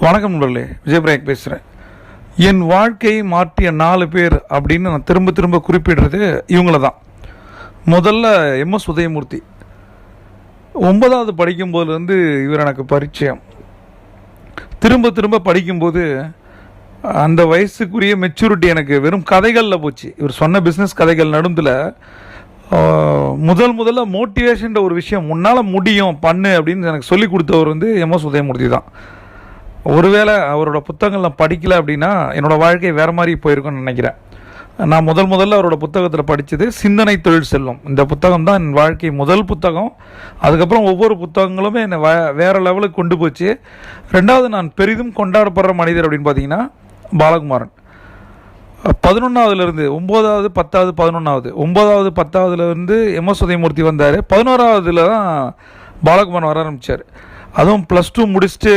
வணக்கம் நண்பர்களே விஜயபிரேக் பேசுகிறேன் என் வாழ்க்கையை மாற்றிய நாலு பேர் அப்படின்னு நான் திரும்ப திரும்ப குறிப்பிடுறது இவங்கள தான் முதல்ல எம்எஸ் உதயமூர்த்தி. ஒன்பதாவது படிக்கும்போதுலேருந்து இவர் எனக்கு பரிச்சயம். திரும்ப திரும்ப படிக்கும்போது அந்த வயசுக்குரிய மெச்சூரிட்டி எனக்கு வெறும் கதைகளில் போச்சு. இவர் சொன்ன பிஸ்னஸ் கதைகள் நடுந்தில் முதல் முதல்ல மோட்டிவேஷன்ற ஒரு விஷயம் உன்னால் முடியும் பண்ணு அப்படின்னு எனக்கு சொல்லி கொடுத்தவர் வந்து எம்எஸ் உதயமூர்த்தி தான். ஒருவேளை அவரோட புத்தகங்கள் நான் படிக்கல அப்படின்னா என்னோடய வாழ்க்கை வேறு மாதிரி போயிருக்கும்னு நினைக்கிறேன். நான் முதல் முதல்ல அவரோட புத்தகத்தில் படித்தது சிந்தனை தொழில் செல்லும் இந்த புத்தகம் தான் என் வாழ்க்கை முதல் புத்தகம். அதுக்கப்புறம் ஒவ்வொரு புத்தகங்களுமே என்னை வே வேறு லெவலுக்கு கொண்டு போச்சு. ரெண்டாவது நான் பெரிதும் கொண்டாடப்படுற மனிதர் அப்படின்னு பார்த்தீங்கன்னா பாலகுமாரன். பதினொன்றாவதுலேருந்து ஒம்போதாவது பத்தாவது பதினொன்றாவது ஒம்போதாவது பத்தாவதுலேருந்து எம்எஸ் உதயமூர்த்தி வந்தார். பதினோராவதுல தான் பாலகுமார் வர ஆரம்பித்தார் அதுவும் ப்ளஸ் டூ முடிச்சுட்டு